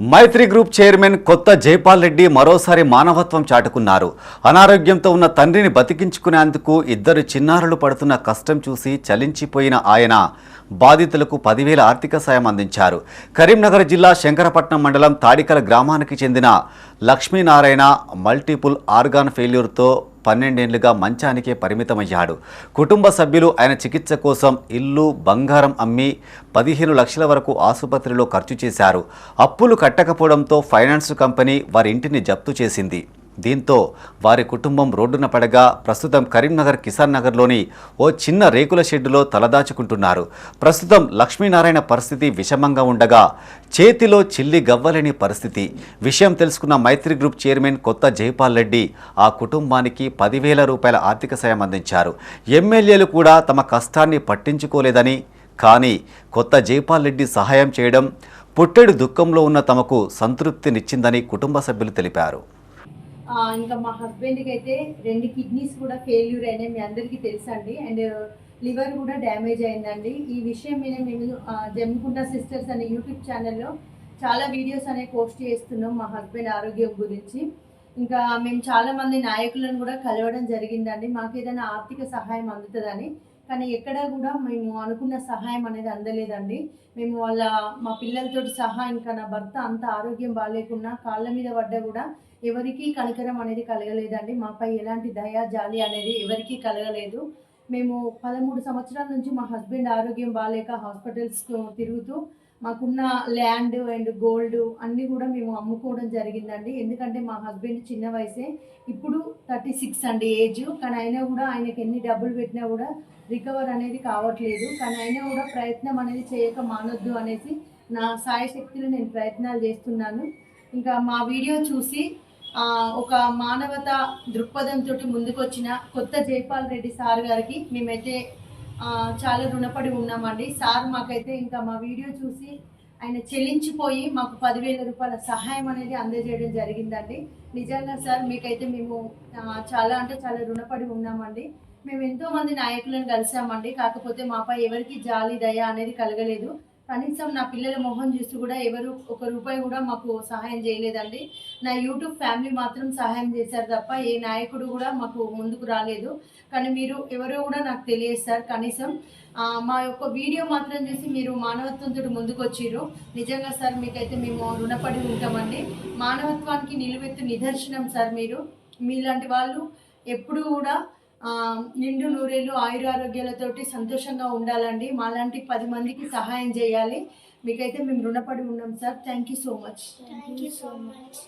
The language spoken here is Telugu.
మైత్రి గ్రూప్ చైర్మన్ కొత్త జైపాల్ రెడ్డి మరోసారి మానవత్వం చాటుకున్నారు. అనారోగ్యంతో ఉన్న తండ్రిని బతికించుకునేందుకు ఇద్దరు చిన్నారులు పడుతున్న కష్టం చూసి చలించిపోయిన ఆయన బాధితులకు పదివేల ఆర్థిక సాయం అందించారు. కరీంనగర్ జిల్లా శంకరపట్నం మండలం తాడికల గ్రామానికి చెందిన లక్ష్మీనారాయణ మల్టిపుల్ ఆర్గాన్ ఫెయిల్యూర్తో పన్నెండేళ్ళుగా మంచానికే పరిమితమయ్యాడు. కుటుంబ సభ్యులు ఆయన చికిత్స కోసం ఇల్లు బంగారం అమ్మి పదిహేను లక్షల వరకు ఆసుపత్రిలో ఖర్చు చేశారు. అప్పులు కట్టకపోవడంతో ఫైనాన్స్ కంపెనీ వారి ఇంటిని జప్తు చేసింది. దీంతో వారి కుటుంబం రోడ్డున పడగా ప్రస్తుతం కరీంనగర్ కిసాన్ నగర్లోని ఓ చిన్న రేకుల షెడ్డులో తలదాచుకుంటున్నారు. ప్రస్తుతం లక్ష్మీనారాయణ పరిస్థితి విషమంగా ఉండగా చేతిలో చిల్లి గవ్వలేని పరిస్థితి. విషయం తెలుసుకున్న మైత్రి గ్రూప్ చైర్మన్ కొత్త జైపాల్ రెడ్డి ఆ కుటుంబానికి పదివేల రూపాయల ఆర్థిక సాయం అందించారు. ఎమ్మెల్యేలు కూడా తమ కష్టాన్ని పట్టించుకోలేదని కానీ కొత్త జైపాల్ రెడ్డి సహాయం చేయడం పుట్టెడు దుఃఖంలో ఉన్న తమకు సంతృప్తినిచ్చిందని కుటుంబ సభ్యులు తెలిపారు. ఇంకా మా హస్బెండ్కి అయితే రెండు కిడ్నీస్ కూడా ఫెయిల్యూర్ అయినాయి మీ అందరికీ తెలుసండి అండ్. లివర్ కూడా డ్యామేజ్ అయిందండి. ఈ విషయం మీద మేము జమ్ముకుంటా జమ్మికుంట సిస్టర్స్ అనే యూట్యూబ్ ఛానల్లో చాలా వీడియోస్ అనేవి పోస్ట్ చేస్తున్నాం మా హస్బెండ్ ఆరోగ్యం గురించి. ఇంకా మేము చాలామంది నాయకులను కూడా కలవడం జరిగిందండి. మాకు ఏదైనా ఆర్థిక సహాయం అందుతుందని కానీ ఎక్కడా కూడా మేము అనుకున్న సహాయం అనేది అందలేదండి. మేము వాళ్ళ మా పిల్లలతోటి సహా ఇంకా నా భర్త అంత ఆరోగ్యం బాగాలేకున్నా కాళ్ళ మీద పడ్డా కూడా ఎవరికీ కనికరం అనేది కలగలేదండి. మాపై ఎలాంటి దయా జాలి అనేది ఎవరికీ కలగలేదు. మేము పదమూడు సంవత్సరాల నుంచి మా హస్బెండ్ ఆరోగ్యం బాగాలేక హాస్పిటల్స్ తిరుగుతూ మాకున్న ల్యాండ్ అండ్ గోల్డ్ అన్నీ కూడా మేము అమ్ముకోవడం జరిగిందండి. ఎందుకంటే మా హస్బెండ్ చిన్న వయసే. ఇప్పుడు థర్టీ సిక్స్ అండి ఏజ్. కానీ అయినా కూడా ఆయనకి ఎన్ని డబ్బులు పెట్టినా కూడా రికవర్ అనేది కావట్లేదు. కానీ అయినా కూడా ప్రయత్నం అనేది చేయక మానొద్దు అనేసి నా సాయశక్తులు నేను ప్రయత్నాలు చేస్తున్నాను. ఇంకా మా వీడియో చూసి ఒక మానవత దృక్పథంతో ముందుకొచ్చిన కొత్త జైపాల్ రెడ్డి సార్ గారికి మేమైతే చాలా రుణపడి ఉన్నామండి. సార్ మాకైతే ఇంకా మా వీడియో చూసి ఆయన చెల్లించిపోయి మాకు పదివేల రూపాయల సహాయం అనేది అందజేయడం జరిగిందండి. నిజంగా సార్ మీకైతే మేము చాలా అంటే చాలా రుణపడి ఉన్నామండి. మేము ఎంతోమంది నాయకులను కలిసామండి. కాకపోతే మాపై ఎవరికి జాలి దయ అనేది కలగలేదు. కనీసం నా పిల్లల మొహం చూసి కూడా ఎవరు ఒక రూపాయి కూడా మాకు సహాయం చేయలేదండి. నా యూట్యూబ్ ఫ్యామిలీ మాత్రం సహాయం చేశారు తప్ప ఏ నాయకుడు కూడా మాకు ముందుకు రాలేదు. కానీ మీరు ఎవరో కూడా నాకు తెలియదు సార్ కనీసం మా యొక్క వీడియో మాత్రం చూసి మీరు మానవత్వంతో ముందుకు వచ్చిర్రు నిజంగా సార్ మీకైతే మేము రుణపడి ఉంటామండి. మానవత్వానికి నిలువెత్తు నిదర్శనం సార్ మీరు. మీలాంటి వాళ్ళు ఎప్పుడు కూడా నిండు నూరేళ్ళు ఆయురారోగ్యాలతోటి సంతోషంగా ఉండాలండి. మాలాంటి పది మందికి సహాయం చేయాలి. మీకైతే మేము రుణపడి ఉన్నాం sir. Thank you so much thank you so much